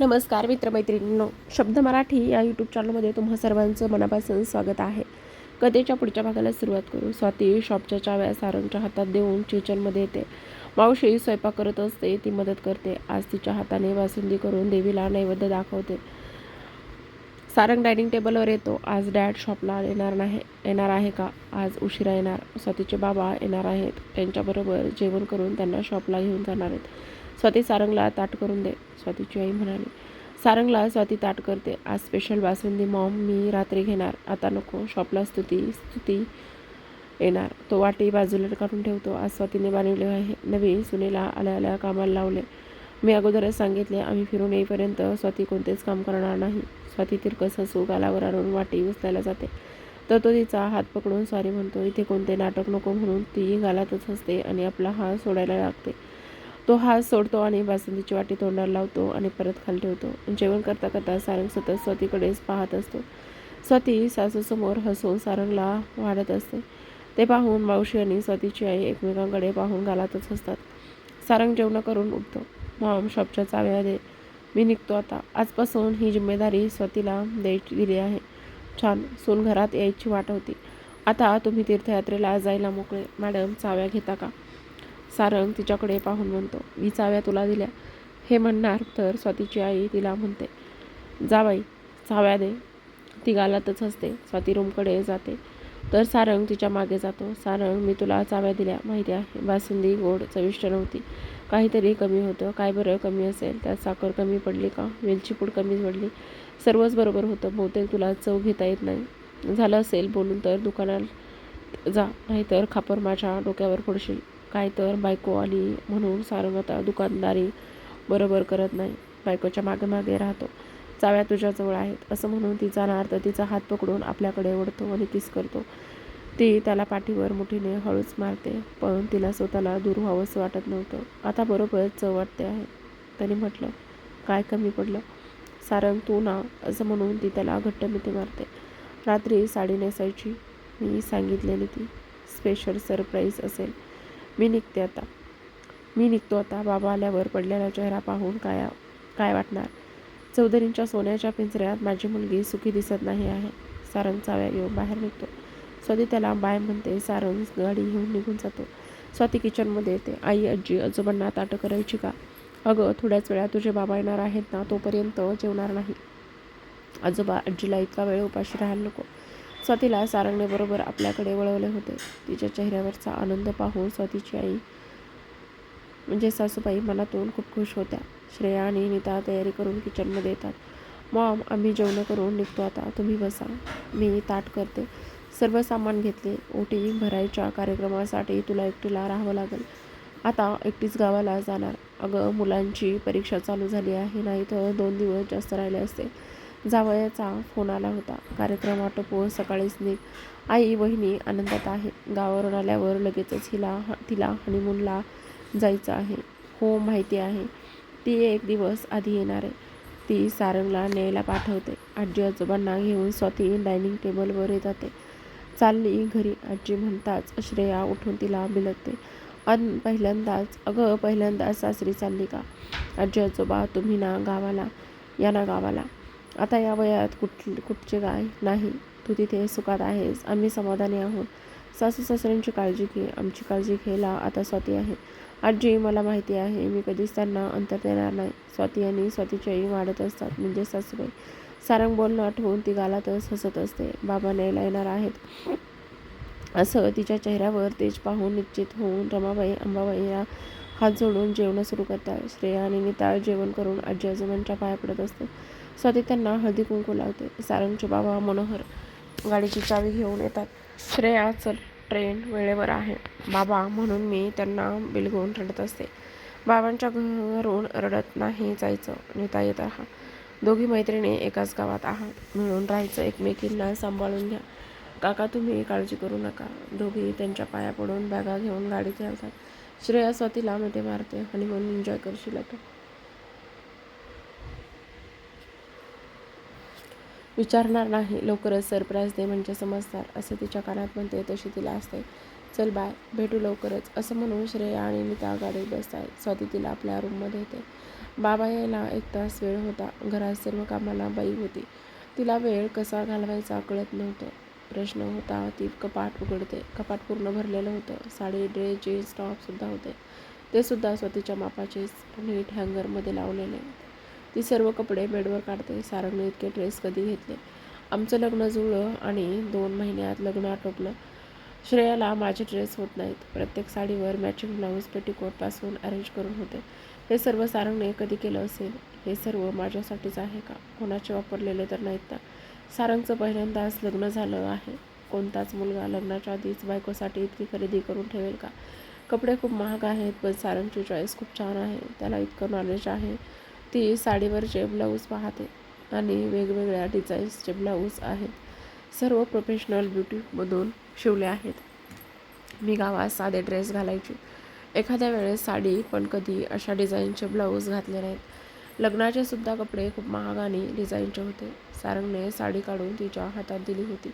नमस्कार मित्रमैत्रिणींनो शब्द मराठी या यूट्यूब चॅनलमध्ये तुम्हा सर्वांचं मनापासून स्वागत आहे. कथेच्या पुढच्या भागाला सुरुवात करू. स्वाती शॉपच्या चाव्या सारंगच्या हातात देऊन किचनमध्ये येते. मावशी स्वयंपाक करत असते ती मदत करते. आज तिच्या हाताने बासुंदी करून देवीला नैवेद्य दाखवते. सारंग डायनिंग टेबलवर येतो. आज डॅड शॉपला येणार नाही. येणार आहे का? आज उशिरा येणार. स्वातीचे बाबा येणार आहेत. त्यांच्याबरोबर जेवण करून त्यांना शॉपला घेऊन जाणार आहेत. स्वाती सारंगला ताट करून दे स्वातीची आई म्हणाली. सारंगला स्वाती ताट करते. आज स्पेशल बासुंदी मॉम मी रात्री घेणार. आता नको शॉपला स्तुती स्तुती येणार. तो वाटी बाजूला काढून ठेवतो. आज स्वातीने बनवले आहे. नवी सुनेला आल्या आल्या कामाला लावले. मी अगोदरच सांगितले आम्ही फिरून येईपर्यंत स्वाती कोणतेच काम करणार नाही. स्वाती तिरकस हसू गालावर आणून वाटी उचलायला जाते. तर तो तिचा हात पकडून सॉरी म्हणतो इथे कोणते नाटक नको म्हणून ती गालातच हसते आणि आपला हात सोडायला लागते. तो हात सोडतो आणि बासुंदीची वाटी तोंडाला लावतो आणि परत खाली ठेवतो. जेवण करता करता सारंग सतत स्वातीकडेच पाहत असतो. स्वाती सासूसमोर हसून सारंगला वाढत असते. ते पाहून मावशी आणि स्वातीची आई एकमेकांकडे पाहून घालतच असतात सारंग जेवण करून उठतो. मॉम शॉपच्या चाव्या दे. मी निघतो आता. आजपासून ही जिम्मेदारी स्वातीला द्यायची दिली आहे. छान. सून घरात यायची वाट होती. आता तुम्ही तीर्थयात्रेला जायला मोकळे. मॅडम चाव्या घेता का? सारंग तिच्याकडे पाहून म्हणतो मी चाव्या तुला दिल्या. हे म्हणणार तर स्वातीची आई तिला म्हणते जा बाई चाव्या दे. ती गालातच असते स्वाती रूमकडे जाते. तर सारंग तिच्यामागे जातो. सारंग मी तुला चाव्या दिल्या माहिती आहे. बासुंदी गोड चविष्ट नव्हती. काहीतरी कमी होतं. काय बरं कमी असेल? त्यात साखर कमी पडली का? वेलची पूड कमी पडली. सर्वच बरोबर होतं. बहुतेक तुला चव घेता येत नाही. झालं असेल बोलून तर दुकानात जा नाहीतर खापर माझ्या डोक्यावर पडशील काय तर बायको आली म्हणून सारंग आता दुकानदारी बरोबर करत नाही. बायकोच्या मागे मागे राहतो. चाव्या तुझ्याजवळ आहेत. असं म्हणून ती जाणार तर तिचा हात पकडून आपल्याकडे ओढतो आणि किस करतो. ती त्याला पाठीवर मुठीने हळूच मारते पण तिला स्वतःला दूर व्हावंसं वाटत नव्हतं. आता बरोबर चव वाटते आहे. त्याने म्हटलं काय कमी पडलं? सारंग तू ना असं म्हणून ती त्याला घट्ट मिठी मारते. रात्री साडी नेसायची. मी सांगितलेली ती. स्पेशल सरप्राईज असेल. मी निघते आता. मी निघतो आता. बाबा आल्यावर पडलेला चेहरा पाहून काय काय वाटणार? चौधरींच्या सोन्याच्या पिंजऱ्यात माझी मुलगी सुखी दिसत नाही आहे. सारंग चाव्या येऊन बाहेर निघतो. स्वाती त्याला बाय म्हणते सारंग गाडी घेऊन निघून जातो. स्वाती किचनमध्ये येते. आई आजी आजोबांना ताटं करायची का? अगं थोड्याच वेळा तुझे बाबा येणार आहेत ना तोपर्यंत जेवणार नाही. आजोबा आजीला इतका वेळ उपाशी राहायला नको. स्वातीला सारंगणेबरोबर आपल्याकडे वळवले होते. तिच्या चेहऱ्यावरचा आनंद पाहून स्वातीची आई म्हणजे सासूबाई मनातून खूप खुश होत्या. श्रेया आणि नीता तयारी करून किचनमध्ये येतात. मॉम आम्ही जेवण करून निघतो आता. तुम्ही बसा. मी ताट करते. सर्व सामान घेतले. ओटी भरायच्या कार्यक्रमासाठी तुला एकटीला राहावं लागेल. आता एकटीच गावाला जाणार. अगं मुलांची परीक्षा चालू झाली आहे. नाही तर दोन दिवस जास्त राहिले असते. जावयाचा फोन आला होता. कार्यक्रम आटोपवून सकाळीच निघ. आई बहिणी आनंदात आहे. गावावरून आल्यावर लगेचच हिला तिला हनीमूनला जायचं आहे. हो माहिती आहे. ती एक दिवस आधी येणार आहे. ती सारंगला न्यायला पाठवते. आजी आजोबांना घेऊन स्वाती डायनिंग टेबलवर येतात. चालली घरी. आजी म्हणताच श्रेया उठून तिला बिलगते. अन पहिल्यांदाच अगं पहिल्यांदाच सासरी चालली का? आजी आजोबा तुम्ही ना गावाला या ना गावाला. आता या वयात कुठ कुठचे काय नाही तू तिथे सुखात आहेस आम्ही समाधानी आहोत. सासू सासऱ्यांची काळजी घे आमची काळजी घ्यायला आता स्वाती आहे. आजी मला माहिती आहे मी कधीच त्यांना अंतर देणार नाही. स्वाती आणि स्वातीची आई वाढत असतात म्हणजे सासूबाई. सारंग बोलणं आठवून ती गालातच हसत असते. बाबा न्यायला येणार आहेत. असं तिच्या चेहऱ्यावर तेज पाहून निश्चित होऊन रमाबाई अंबाबाईला हात जोडून जेवणं सुरू करतात. श्रेया आणि निताळ जेवण करून आजी आजोबांच्या पाया पडत असते स्वाती त्यांना हळदी कुंकू लावते. सारंगचे बाबा मनोहर गाडीची चावी घेऊन येतात. श्रेया चल ट्रेन वेळेवर आहे. बाबा म्हणून मी त्यांना बिलगून रडत असते. बाबांच्या घरून रडत नाही जायचं. नेता येत राहा. दोघी मैत्रिणी एकाच गावात आहात. मिळून राहायचं एकमेकींना सांभाळून घ्या. काका तुम्ही काळजी करू नका. दोघी त्यांच्या पाया पडून बॅगा घेऊन गाडीत येतात श्रेया स्वातीला मध्ये मारते. हनीमून एन्जॉय करशील आता विचारणार नाही. लवकरच सरप्राईज दे म्हणजे समजणार. असं तिच्या कानात म्हणते तशी तिला असते. चल बाय भेटू लवकरच. असं म्हणून श्रेया आणि नीता गाडीत बसताय स्वाती तिला आपल्या रूममध्ये येते. बाबा यायला एक तास वेळ होता. घरात सर्व कामाला बाई होती. तिला वेळ कसा घालवायचा कळत नव्हतं. प्रश्न होता ती कपाट उघडते. कपाट पूर्ण भरलेलं होतं. साडी ड्रेस जीन्स टॉपसुद्धा होते. ते सुद्धा स्वतःच्या मापाचेच नीट हँगरमध्ये लावलेले. ती सर्व कपडे बेडवर काढते. सारंगने इतके ड्रेस कधी घेतले? आमचं लग्न जुळलं आणि दोन महिन्यात लग्न आटोपलं. श्रेयाला माझे ड्रेस होत नाहीत. प्रत्येक साडीवर मॅचिंग ब्लाऊज पेटीकोटपासून अरेंज करून होते. हे सर्व सारंगने कधी केलं असेल? हे सर्व माझ्यासाठीच आहे का? कोणाचे वापरलेले तर नाहीत ना सारंगचं पहिल्यांदाच लग्न झालं आहे. कोणताच मुलगा लग्नाच्या आधीच बायकोसाठी इतकी खरेदी करून ठेवेल का? कपडे खूप महाग आहेत पण सारंगची चॉईस खूप छान आहे. त्याला इतकं नॉलेज आहे. ती साडीवरचे ब्लाऊज पाहते आणि वेगवेगळ्या डिझाईन्सचे ब्लाऊज आहेत. सर्व प्रोफेशनल ब्युटीमधून शिवले आहेत. मी गावात साधे ड्रेस घालायचे. एखाद्या वेळेस साडी पण कधी अशा डिझाईनचे ब्लाऊज घातले नाहीत. लग्नाचे सुद्धा कपडे खूप महाग आणि डिझाईनचे होते. सारंगने साडी काढून तिच्या हातात दिली होती.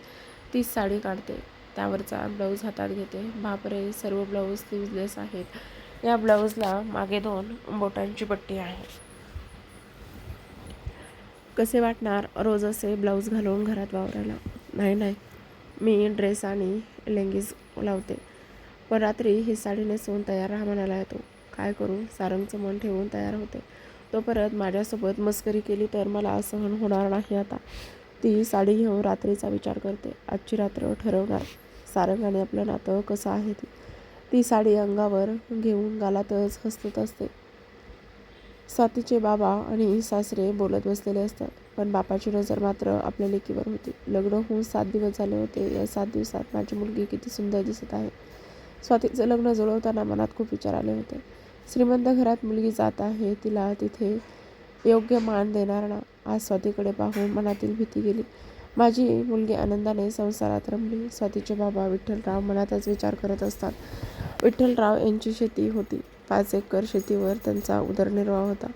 तीच साडी काढते. त्यावरचा ब्लाऊज हातात घेते. बापरे सर्व ब्लाऊज स्लीवलेस आहेत. या ब्लाऊजला मागे दोन बोटांची पट्टी आहे. कसे वाटणार रोज असे ब्लाऊज घालून घरात वावरायला? नाही नाही. मी ड्रेस आणि लेंगीज लावते. पण रात्री ही साडी नेसवून तयार राहा म्हणायला येतो. काय करू? सारंगचं मन ठेवून तयार होते. तो परत माझ्यासोबत मस्करी केली तर मला सहन होणार नाही आता. ती साडी घेऊन रात्रीचा विचार करते. आजची रात्र ठरवणार. सारंगाने आपलं नातं कसं आहे? ती ती साडी अंगावर घेऊन गालातच हसत असते. स्वातीचे बाबा आणि सासरे बोलत बसलेले असतात. पण बापाची नजर मात्र आपल्या लेकीवर होती. लग्न होऊन सात दिवस झाले होते. या सात दिवसात माझी मुलगी किती सुंदर दिसत आहे. स्वातीचं लग्न जुळवताना मनात खूप विचार आले होते. श्रीमंत घरात मुलगी जात आहे. तिला तिथे योग्य मान देणार ना? आज स्वातीकडे पाहून मनातील भीती गेली. माझी मुलगी आनंदाने संसारात रमली. स्वातीचे बाबा विठ्ठलराव मनातच विचार करत असतात. विठ्ठलराव यांची शेती होती. पाच एकर शेतीवर त्यांचा उदरनिर्वाह होता.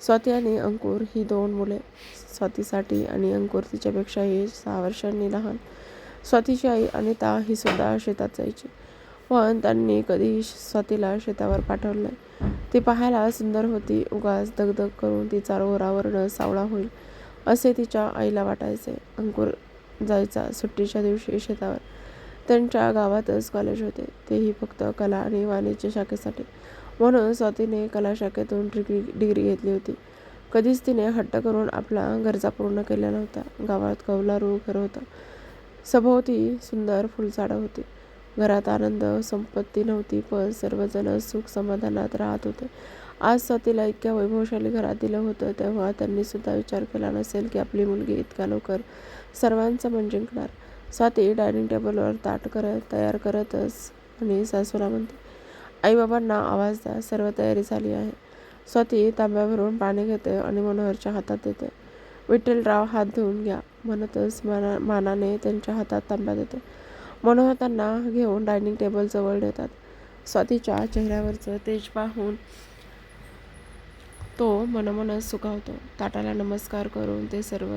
स्वाती आणि अंकुर ही दोन मुले. स्वातीसाठी आणि अंकुर तिच्यापेक्षाही सहा वर्षांनी लहान. स्वातीची आई अनिता ही सुद्धा शेतात जायची. पण त्यांनी कधीही स्वातीला शेतावर पाठवलं. नाही ती पाहायला सुंदर होती. उगाच दगदग करून तिचा रोरावरणं सावळा होईल असे तिच्या आईला वाटायचे. अंकुर जायचा सुट्टीच्या दिवशी शेतावर. त्यांच्या गावातच कॉलेज होते. तेही फक्त कला आणि वाणिज्य शाखेसाठी. म्हणून स्वातीने कला शाखेतून डिग्री डिग्री घेतली होती. कधीच तिने हट्ट करून आपला गरजा पूर्ण केल्या नव्हत्या. गावात कौलारू घर होतं. सभोवती सुंदर फुलझाडं होती. घरात आनंद संपत्ती नव्हती पण सर्वजण सुख समाधानात राहत होते. आज स्वातीला इतक्या वैभवशाली घरात दिलं होतं तेव्हा त्यांनी सुद्धा विचार केला नसेल की आपली मुलगी इतक्या लवकर सर्वांचं मन जिंकणार. स्वाती डायनिंग टेबलवर ताट करत तयार करतच आणि सासूला म्हणते आईबाबांना आवाज द्या सर्व तयारी झाली आहे. स्वाती तांब्यावरून पाणी घेते आणि मनोहरच्या हातात देते. विठ्ठलराव हात धुवून घ्या म्हणतच माना मानाने त्यांच्या हातात तांब्या देते. मनोहर त्यांना घेऊन डायनिंग टेबलजवळ नेतात स्वातीच्या चेहऱ्यावरचं तेज पाहून तो मनमनच सुखावतो. ताटाला नमस्कार करून ते सर्व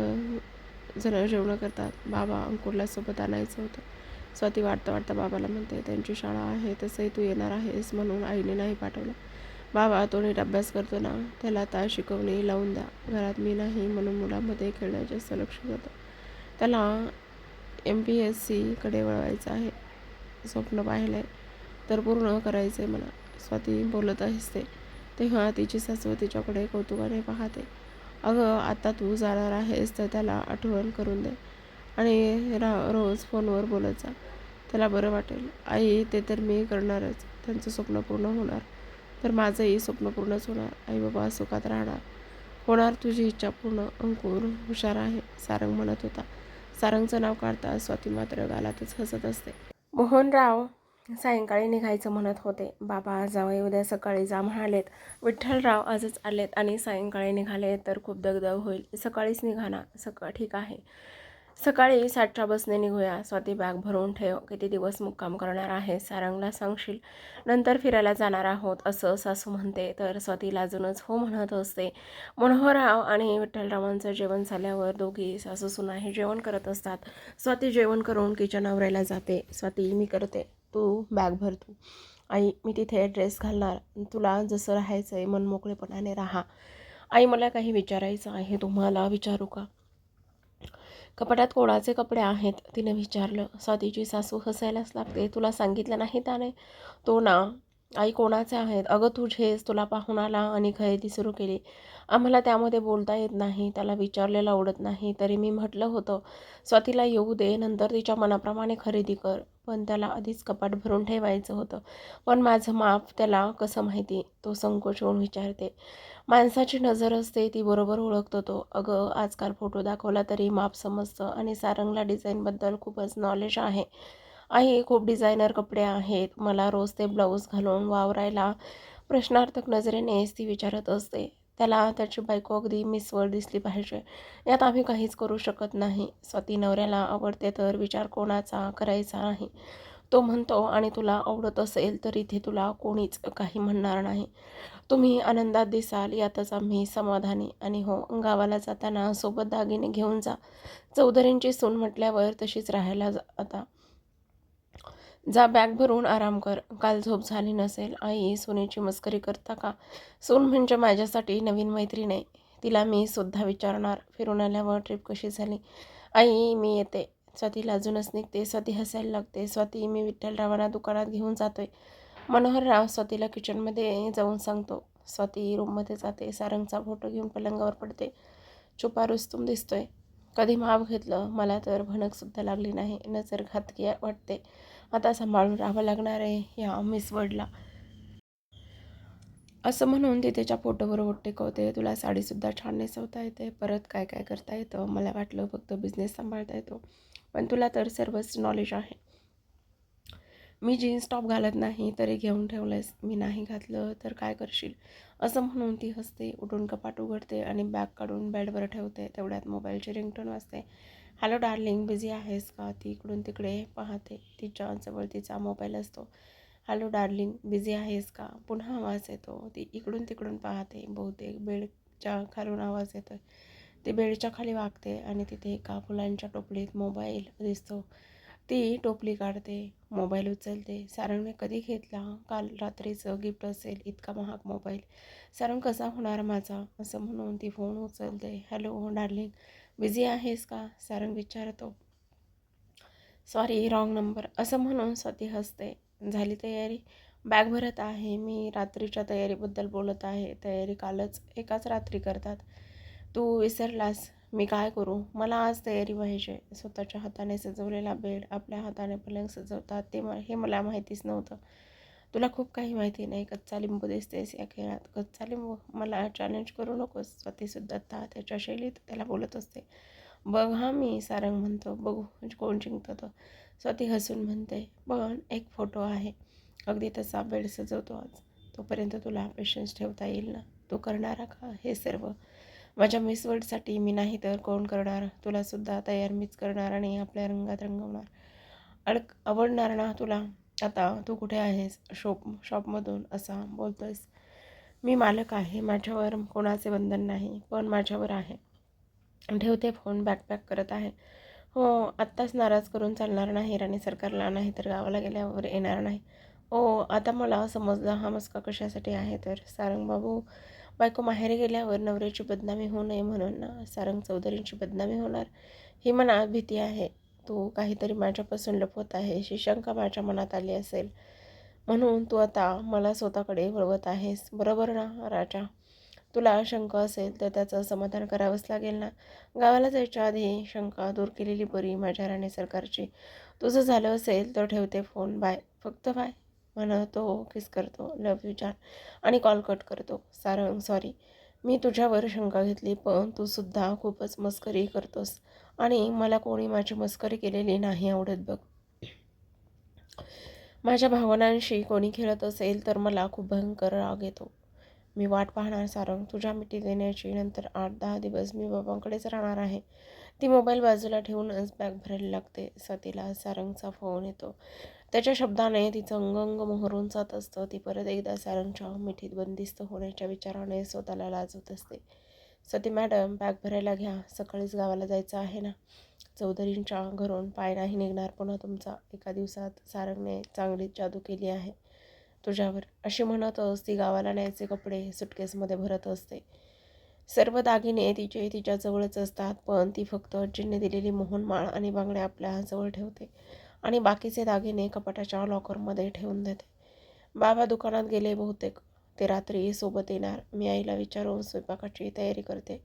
जण जेवणं करतात. बाबा अंकुरला सोबत आणायचं होतं. स्वाती वाटता वाटता बाबाला म्हणते त्यांची शाळा आहे तसंही तू येणार आहेस म्हणून आईने नाही पाठवलं. बाबा तो नीट अभ्यास करतो ना त्याला आता शिकवणी लावून द्या. घरात मी नाही म्हणून मुलांमध्ये खेळण्यात जास्त लक्ष जातं त्याला एम पी एस सीकडे वळवायचं आहे. स्वप्न पाहिलं आहे तर पूर्ण करायचं आहे मला स्वाती बोलत असते तेव्हा तिची सासू तिच्याकडे कौतुकाने पाहते. अगं आता तू जाणार आहेस तर त्याला आठवण करून दे. आणि रा रोज फोनवर बोलत जा त्याला बरं वाटेल. आई ते तर मी करणारच. त्यांचं स्वप्न पूर्ण होणार. तर माझंही स्वप्न पूर्णच होणार. आई बाबा सुखात राहणार. होणार तुझी इच्छा पूर्ण. अंकुर हुशार आहे. सारंग म्हणत होता. सारंगचं नाव काढता स्वाती मात्र गालातच हसत असते. मोहनराव सायंकाळी निघायचं म्हणत होते. बाबा जावई उद्या सकाळी जा म्हणालेत. विठ्ठलराव आजच आलेत आणि सायंकाळी निघाले तर खूप दगदग होईल. सकाळीच निघाना सकाळ ठीक आहे. सकाळी साठच्या बसने निघूया. स्वाती बॅग भरून ठेव. किती दिवस मुक्काम करणार आहे सारंगला सांगशील? नंतर फिरायला जाणार आहोत असं सासू म्हणते. तर स्वाती लाजूनच हो म्हणत असते. मनोहरराव आणि विठ्ठलरावांचं जेवण झाल्यावर दोघी सासू सुनाही जेवण करत असतात. स्वाती जेवण करून किचन आवरायला जाते. स्वाती मी करते. तू बॅग भर तू. आई मी तिथे ड्रेस घालणार. तुला जसं राहायचं आहे मन मोकळेपणाने राहा. आई मला काही विचारायचं आहे? तुम्हाला विचारू का? कपाटात कोणाचे कपडे आहेत? तिने विचारलं. स्वातीची सासू हसायलाच लागते. तुला सांगितलं नाही त्याने तो ना आई कोणाचे आहेत? अगं तुझेच तुला पाहून आला आणि खरेदी सुरू केली. आम्हाला त्यामध्ये बोलता येत नाही त्याला विचारलेलं आवडत नाही. तरी मी म्हटलं होतं स्वातीला येऊ दे नंतर तिच्या मनाप्रमाणे खरेदी कर. पण त्याला आधीच कपाट भरून ठेवायचं होतं. पण माझं माप त्याला कसं माहिती? तो संकोच होऊन विचारते. माणसाची नजर असते ती बरोबर ओळखतो तो. अगं आजकाल फोटो दाखवला तरी माप समजतं आणि सारंगला डिझाईनबद्दल खूपच नॉलेज आहे. आई खूप डिझायनर कपडे आहेत. मला रोज ते ब्लाऊज घालून वावरायला प्रश्नार्थक नजरेनेच ती विचारत असते. त्याला त्याची बायको अगदी मिसवळ दिसली पाहिजे. यात आम्ही काहीच करू शकत नाही. स्वाती नवऱ्याला आवडते तर विचार कोणाचा करायचा नाही तो म्हणतो आणि तुला आवडत असेल तर इथे तुला कोणीच काही म्हणणार नाही. तुम्ही आनंदात दिसाल यातच आम्ही समाधानी आणि हो गावाला जाताना सोबत दागिने घेऊन जा. चौधरींची सून म्हटल्यावर तशीच राहायला जा आता. जा बॅग भरून आराम कर. काल झोप झाली नसेल. आई सोनीची मस्करी करता का? सोन म्हणजे माझ्यासाठी नवीन मैत्रीण आहे. तिला मी सुद्धा विचारणार. फिरून आल्यावर ट्रिप कशी झाली? आई मी येते. स्वाती लाजूनच निघते. स्वाती हसायला लागते. स्वाती मी विठ्ठलरावांना दुकानात घेऊन जातोय. मनोहरराव स्वातीला किचनमध्ये जाऊन सांगतो. स्वाती रूममध्ये जाते. सारंगचा फोटो घेऊन पलंगावर पडते. चुपा रुस्तुम दिसतोय. कधी माप घेतलं? मला तर भणकसुद्धा लागली नाही. नजर घातकी वाटते. आता सांभाळून राहावं लागणार आहे या मिस वर्डला असं म्हणून ती त्याच्या फोटोवर ओट टेकवते. तुला साडीसुद्धा छान नेसवता येते. परत काय काय करता येतं? मला वाटलं फक्त बिझनेस सांभाळता येतो. पण तुला तर सर्वच नॉलेज आहे. मी जीन्स टॉप घालत नाही तरी घेऊन ठेवलंयस. मी नाही घातलं तर काय करशील? असं म्हणून ती हसते उठून कपाट उघडते आणि बॅग काढून बेडवर ठेवते. तेवढ्यात मोबाईलची रिंगटोन वाजते. हॅलो डार्लिंग बिझी आहेस का? ती इकडून तिकडे पाहते. तिच्याजवळ तिचा मोबाईल असतो. हॅलो डार्लिंग बिझी आहेस का? पुन्हा आवाज येतो. ती इकडून तिकडून पाहते. बहुतेक बेडच्या खालून आवाज येतो ती बेडच्या खाली वागते आणि तिथे एका फुलांच्या टोपलीत मोबाईल दिसतो. ती टोपली काढते. मोबाईल उचलते. सारंगने कधी घेतला? काल रात्रीचं गिफ्ट असेल. इतका महाग मोबाईल. सारंग कसा होणार माझा? असं म्हणून ती फोन उचलते. हॅलो डार्लिंग बिझी आहेस का? सारंग विचारतो. सॉरी रॉंग नंबर असं म्हणून स्वाती हसते. झाली तयारी? बॅग भरत आहे. मी रात्रीच्या तयारीबद्दल बोलत आहे. तयारी कालच एकाच रात्री करतात. तू विसरलास. मी काय करू? मला आज तयारी पाहिजे. स्वतःच्या हाताने सजवलेला बेड आपल्या हाताने पलंग सजवतात. ते म हे मला माहितीच नव्हतं. तुला खूप काही माहिती नाही कच्चा लिंबू दिसतेस या खेळात. कच्चा लिंबू मला चॅलेंज करू नकोस. स्वतःसुद्धा त्याच्या शैलीत त्याला बोलत असते. बघ हा मी सारंग म्हणतो. बघू म्हणजे कोण जिंकतो तो. स्वती हसून म्हणते पण एक फोटो आहे. अगदी तसा बेड सजवतो आज. तोपर्यंत तुला पेशन्स ठेवता येईल ना? तू करणारा का हे सर्व? माझ्या मिस वर्ल्डसाठी मी नाही तर कोण करणार? तुलासुद्धा तयार मीच करणार आणि आपल्या रंगात रंगवणार. अडक आवडणार ना तुला? आता तू कुठे आहेस? शॉप शॉपमधून असा बोलतोयस. मी मालक आहे. माझ्यावर कोणाचे बंधन नाही पण माझ्यावर आहे. ठेवते फोन बॅकपॅक करत आहे. हो आत्ताच नाराज करून चालणार नाही. राणी सरकारला नाही तर गावाला गेल्यावर येणार नाही. ओ आता मला समजलं हा मस्का कशासाठी आहे तर. सारंग बाबू बायको माहेरी गेल्यावर नवऱ्याची बदनामी होऊ नये म्हणून ना सारंग चौधरींची बदनामी होणार ही मनात भीती आहे. तू काहीतरी माझ्यापासून लपवत आहे अशी शंका माझ्या मनात आली असेल. म्हणून तू आता मला स्वतःकडे वळवत आहेस बरोबर ना राजा? तुला शंका असेल तर त्याचं समाधान करावंच लागेल ना? गावाला जायच्या आधी शंका दूर केलेली बरी माझ्या राणे सरकारची. तुझं झालं असेल तर ठेवते फोन. बाय. फक्त बाय. म्हणतो किस करतो? लव यू जान. आणि कॉल कट करतो. सारंग सॉरी. मी तुझ्यावर शंका घेतली पण तू सुद्धा खूपच मस्करी करतोस. आणि मला कोणी माझी मस्करी केलेली नाही आवडत बघ. माझ्या भावनांशी कोणी खेळत असेल तर मला खूप भयंकर राग येतो. मी वाट पाहणार सारंग तुझ्या मिठी देण्याची नंतर आठ दहा दिवस मी बाबांकडेच राहणार आहे. ती मोबाईल बाजूला ठेवूनच बॅग भरायला लागते. सतीला सारंगचा फोन येतो. त्याच्या शब्दाने तिचं अंगंग मोहरून जात असतं. ती परत एकदा सारंगच्या मिठीत बंदिस्त होण्याच्या विचाराने स्वतःला लाजवत असते. सती मॅडम बॅग भरायला घ्या. सकाळीच गावाला जायचं आहे ना? चौधरींच्या घरून पाय नाही निघणार पुन्हा तुमचा. एका दिवसात सारंगने चांगलीच जादू केली आहे. तुझ्यावर. अशी म्हणतच ती गावाला न्यायचे कपडे सुटकेसमध्ये भरत असते. सर्व दागिने तिचे तिच्याजवळच असतात पण ती फक्त अज्जींनी दिलेली मोहनमाळ आणि बांगड्या आपल्या जवळ ठेवते आणि बाकीचे दागिने कपाटाच्या लॉकरमध्ये ठेवून देते. बाबा दुकानात गेले बहुतेक. ते रात्री सोबत येणार. मी आईला विचारून स्वयंपाकाची तयारी करते.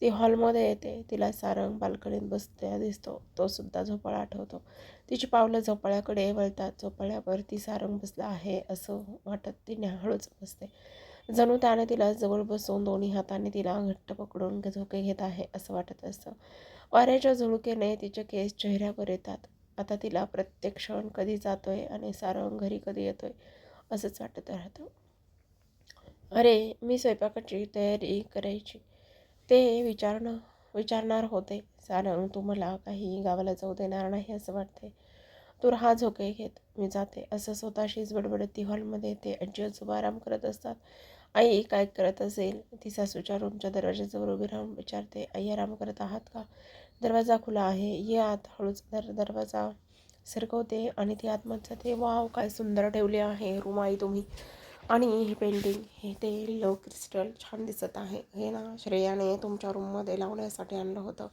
ती हॉलमध्ये येते. तिला सारंग बाल्कनीत बसत्या दिसतो. तो सुद्धा झोपाळा आठवतो. तिची पावलं झोपाळ्याकडे वळतात. झोपाळ्यावर ती सारंग बसला आहे असं वाटत ती हळूच बसते. जणू त्याने तिला जवळ बसून दोन्ही हाताने तिला घट्ट पकडून झोके घेत आहे असं वाटत असतं. वाऱ्याच्या झुळकेने तिचे केस चेहऱ्यावर येतात. आता तिला प्रत्येक क्षण कधी जातोय आणि सारंग घरी कधी येतोय असंच वाटत राहतं. अरे मी स्वयंपाकाची तयारी करायची. ते विचारणं विचारणार होते. सारंग तू मला काही गावाला जाऊ देणार नाही असं वाटते तू हा झोके घेत. मी जाते. असं स्वतःशीच बडबडत ती हॉलमध्ये ते आजी आजोबा आराम करत असतात. आई काय करत असेल ती सासूच्या रूमच्या दरवाज्याजवळ उभी राहून विचारते आई आराम करत आहात का? दरवाजा खुला आहे. ये आत. हळूच दर दरवाजा सरकवते आणि ती आतमध्ये जाते. वाव काय सुंदर ठेवले आहे. रूम आई तुम्ही. आणि हे पेंटिंग हे ते लो क्रिस्टल छान दिसत आहे. हे ना श्रेयाने तुमच्या रूममध्ये लावण्यासाठी आणलं होतं.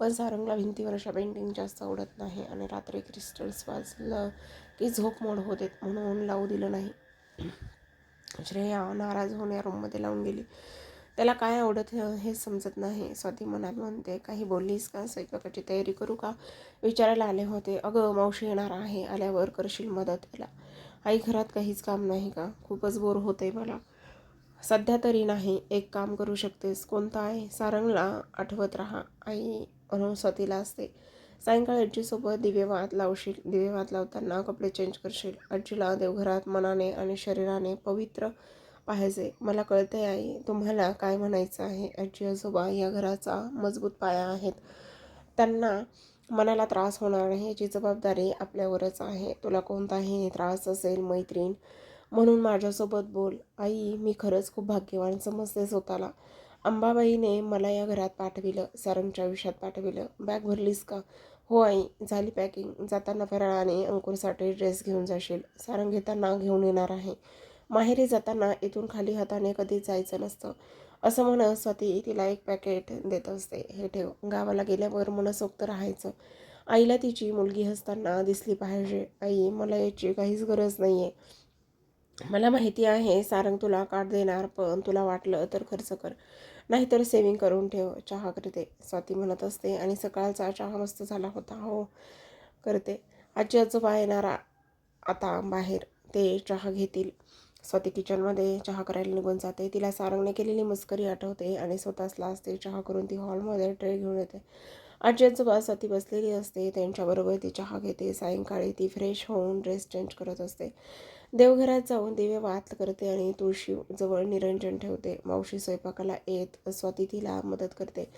पण सारंगला भिंतीवर अशा पेंटिंग जास्त आवडत नाही आणि रात्री क्रिस्टल्स वाजलं की झोप मोड होते म्हणून लावू दिलं नाही. श्रेया नाराज होऊन या रूममध्ये लावून गेली. त्याला काय आवडत हे समजत नाही. स्वाती मनात म्हणते काही बोललीस का? स्वयंपाकाची तयारी करू का? विचारायला आले होते. अगं मावशी येणार आहे. आल्यावर करशील मदत त्याला. आई घरात काहीच काम नाही का? खूपच बोर होते मला. सध्या तरी नाही. एक काम करू शकतेस. कोणता आहे? सारंगला आठवत राहा. आई अनुसतीला असते. सायंकाळी आजीसोबत दिवेवात लावशील. दिवेवात लावताना कपडे चेंज करशील. आजीला देवघरात मनाने आणि शरीराने पवित्र पाहिजे मला कळते आई तुम्हाला काय म्हणायचं आहे? आजी आजोबा या घराचा मजबूत पाया आहेत. त्यांना मनाला त्रास होणार नाही याची जबाबदारी आपल्यावरच आहे तुला कोणताही त्रास असेल मैत्रीण म्हणून माझ्यासोबत बोल. आई मी खरंच खूप भाग्यवान समजते स्वतःला. अंबाबाईने मला या घरात पाठविलं सारंगच्या आयुष्यात पाठविलं. बॅग भरलीस का? हो आई झाली पॅकिंग. जाताना फराळाने अंकुरसाठी ड्रेस घेऊन जाशील. सारंग घेताना घेऊन येणार आहे. माहेरी जाताना इथून खाली हाताने कधीच जायचं नसतं. असं म्हणत स्वाती तिला एक पॅकेट देत असते. हे ठेव. गावाला गेल्यावर मनसोक्त राहायचं. आईला तिची मुलगी असताना दिसली पाहिजे. आई मला याची काहीच गरज नाही आहे मला माहिती आहे सारंग तुला कार्ड देणार पण तुला वाटलं तर खर्च कर. नाहीतर सेविंग करून ठेव. चहा करते. स्वाती म्हणत असते आणि सकाळचा चहा मस्त झाला होता. हो करते. आजी आजोबा येणार आता बाहेर. ते चहा घेतील. स्वाती किचनमध्ये चहा करायला निघून जाते. तिला सारंगने केलेली मस्करी आठवते आणि स्वतःच असते चहा करून ती हॉलमध्ये ट्रे घेऊन येते. आजी आजोबा स्वाती बसलेली असते. त्यांच्याबरोबर ती चहा घेते. सायंकाळी ती फ्रेश होऊन ड्रेस चेंज करत असते. देवघरात जाऊन दिवे वात करते आणि तुळशी जवळ निरंजन ठेवते. मावशी स्वयंपाकाला येत स्वाती तिला मदत करते.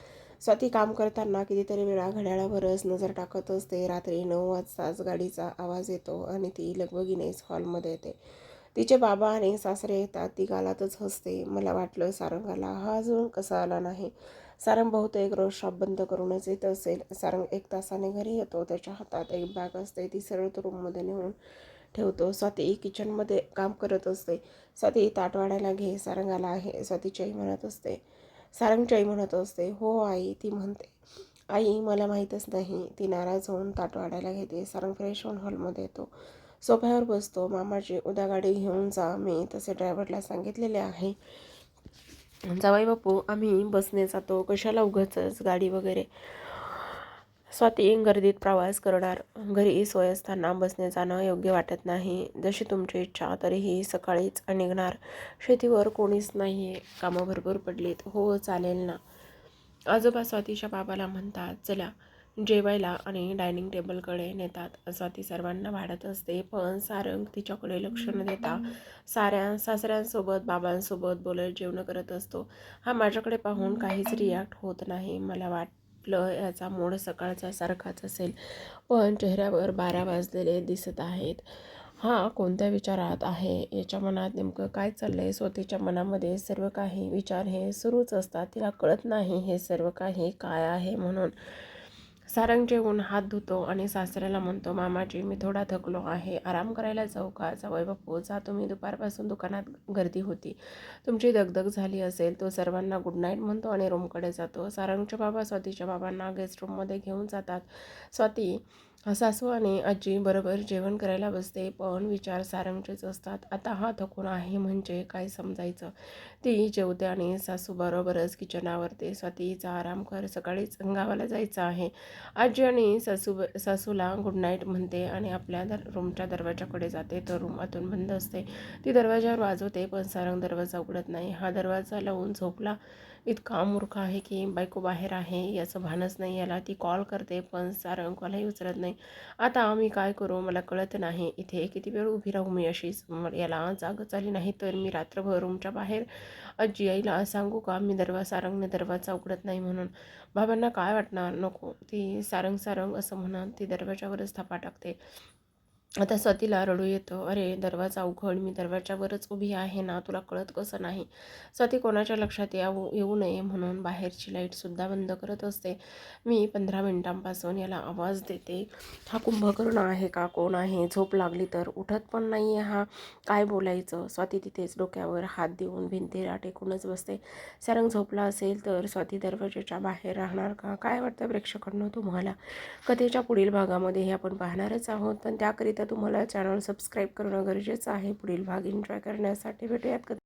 स्वाती काम करताना कितीतरी वेळा घड्याळावरच नजर टाकत असते. रात्री नऊ वाजताच गाडीचा आवाज येतो आणि ती लगबगीनेच हॉलमध्ये येते. तिचे बाबा आणि सासरे येतात. ती गालातच हसते. मला वाटलं सारंगाला हा अजून कसा आला नाही. सारंग बहुतेक रोज शॉप बंद करूनच येत असेल. सारंग एक तासाने घरी येतो. त्याच्या हातात एक बॅग असते. ती सरळ रूममध्ये नेऊन ठेवतो. स्वाती किचनमध्ये काम करत असते. स्वाती ताट वाढायला घे. सारंगाला आहे. स्वातीची आई म्हणत असते. सारंगची आई म्हणत असते हो आई ती म्हणते. आई मला माहीतच नाही. ती नाराज होऊन ताट वाढायला घेते. सारंग फ्रेश होऊन हॉलमध्ये येतो. सोफ्यावर बसतो. मामाची उद्या गाडी घेऊन जा. मी तसे ड्रायव्हरला सांगितलेले आहे. जावाई बापू आम्ही बसने जातो. कशाला उगाच गाडी वगैरे? स्वाती गर्दीत प्रवास करणार. घरी सोय असताना बसने जाणं योग्य वाटत नाही. जशी तुमची इच्छा तरीही सकाळीच निघणार. शेतीवर कोणीच नाही आहे कामं भरपूर पडलीत. हो चालेल ना. आजोबा स्वातीच्या बाबाला म्हणतात चला जेवायला आणि डायनिंग टेबलकडे नेतात. असं ती सर्वांना वाढत असते. पण सारंग तिच्याकडे लक्ष न देता साऱ्या सासऱ्यांसोबत बाबांसोबत बोलत जेवण करत असतो. हा माझ्याकडे पाहून काहीच रिॲक्ट होत नाही. मला वाटलं याचा मूड सकाळचा सारखाच असेल. पण चेहऱ्यावर बारा वाजलेले दिसत आहेत. हा कोणत्या विचारात आहे? याच्या मनात नेमकं काय चाललं आहे स्वतःच्या मनामध्ये सर्व काही विचार हे सुरूच असतात. तिला कळत नाही हे सर्व काही काय आहे म्हणून. सारंग जेवून हात धुतो आणि सासऱ्याला म्हणतो मामाजी मी थोडा थकलो आहे. आराम करायला जाऊ का? जावई बापू जा तुम्ही. दुपारपासून दुकानात गर्दी होती. तुमची दगदग झाली असेल. तो सर्वांना गुड नाईट म्हणतो आणि रूमकडे जातो. सारंगचे बाबा स्वातीच्या बाबांना गेस्ट रूममध्ये घेऊन जातात. स्वाती सासू आणि आजी बरोबर जेवण करायला बसते पण विचार सारंगचेच असतात. आता हा थकून आहे म्हणजे काय समजायचं? ती जेवते आणि सासू बरोबरच किचन स्वातीचा आराम कर सकाळीच गावाला जायचं आहे. आजी आणि सासू सासूला गुड नाईट म्हणते आणि आपल्या दर रूमच्या दरवाजाकडे जाते. तर रूम आतून बंद असते. ती दरवाजावर वाजवते पण सारंग दरवाजा उघडत नाही. हा दरवाजा लावून झोपला इतका मूर्ख आहे की बायको बाहेर आहे याचं भानच नाही. याला ती कॉल करते पण सारंग कॉलही उचलत नाही. आता मी काय करू? मला कळत नाही. इथे किती वेळ उभी राहू मी अशीच? याला जागच आली नाही तर मी रात्रभर रूमच्या बाहेर आजी आईला सांगू का? मी दरवा सारंगने दरवाजा उघडत नाही म्हणून. बाबांना काय वाटणार? नको. ती सारंग सारंग असं म्हणत ती दरवाजावरच थापा टाकते. आता स्वातीला रडू येतं. अरे दरवाजा उघड मी दरवाजावरच उभी आहे ना? तुला कळत कसं नाही स्वाती कोणाच्या लक्षात यावं येऊ नये म्हणून बाहेरची लाईटसुद्धा बंद करत असते. मी पंधरा मिनिटांपासून याला आवाज देते. हा कुंभकर्ण आहे का? कोण आहे? झोप लागली तर? उठत पण नाही आहे हा. काय बोलायचं स्वाती तिथेच डोक्यावर हात देऊन भिंतीला टेकूनच बसते. सारंग झोपला असेल तर स्वाती दरवाजाच्या बाहेर राहणार का? काय वाटतं प्रेक्षकांना तुम्हाला? कथेच्या पुढील भागामध्ये हे आपण पाहणारच आहोत. पण त्याकरिता तुम्हाला चॅनल सबस्क्राईब करणं गरजेचं आहे. पुढील भाग एन्जॉय करण्यासाठी भेटूयात. कधी